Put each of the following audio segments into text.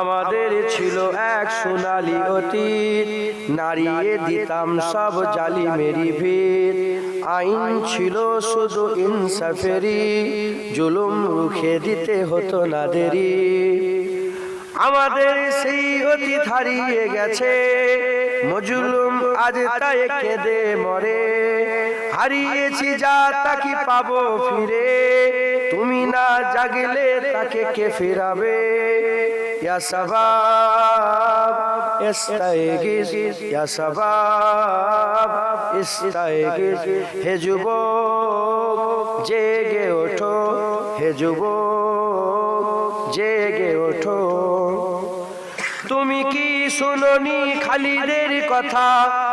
আমাদের ছিল এক সোনালি অতীত নারিয়ে দিতাম সব জালি মেরি ভিত। আইন ছিল শুধু ইনসাফেরি জুলুম রুখে দিতে হতো না দেরি আমাদের সেই অতীত হারিয়ে গেছে, মজুলুম আজ তাই কেঁদে মরে। হারিয়েছি যা তাকে পাবো ফিরে, তুমি না জাগলে তাকে কে ফিরাবে? ইয়া সবাব ইস্তাইগিস ইয়া সবাব ইস্তাইগিস হে যুবক জেগে ওঠো হে যুবক জেগে ওঠো তুমি কি শুনোনি খালিদের কথা?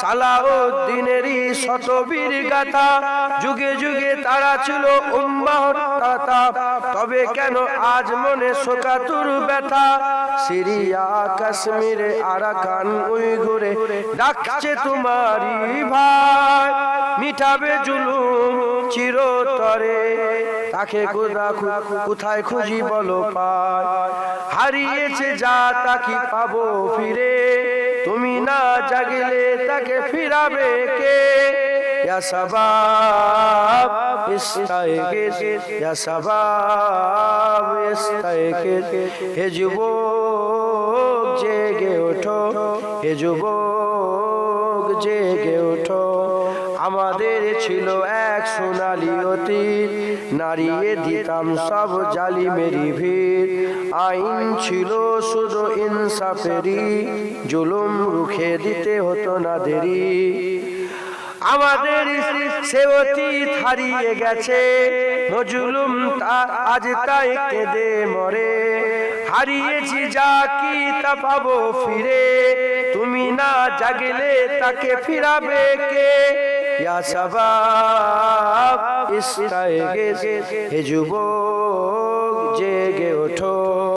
সালাউদ্দিনেরই শতবীর গাথা। যুগে যুগে তারা ছিল উম্মাহর তাতা তবে কেন আজ মনে শোকাতুর ব্যথা? সিরিয়া, কাশ্মীরে, আরাকান ডাকছে ভাই। মিটাবে চিরতরে। তাকে কোথা কোথায় খুঁজি বলো পায় হারিয়েছে যা তাকে পাবো ফিরে? তুমি না জাগিলে তাকে ফিরাবে কে? ইয়া সবাব ইস্তাইগিস ইয়া সবাব ইস্তাইগিস হে যুবক, জেগে ওঠো। হে যুবক, জেগে ওঠো। আমাদের ছিল এক সোনালি অতীত। নারিয়ে দিতাম সব জালি মেরি ভিড়। আইন ছিল শুধু ইনসাফেরি জুলুম রুখে দিতে হতো না দেরি। আমাদের সে অতীত হারিয়ে গেছে। মজুলুম তা আজ তাই কেঁদে মরে। হারিয়েছি যা কি তা পাবো ফিরে। তুমি না জাগলে তাকে ফিরাবে কে? ইয়া সবাব ইস্তাইগিস হে যুবক জেগে ওঠো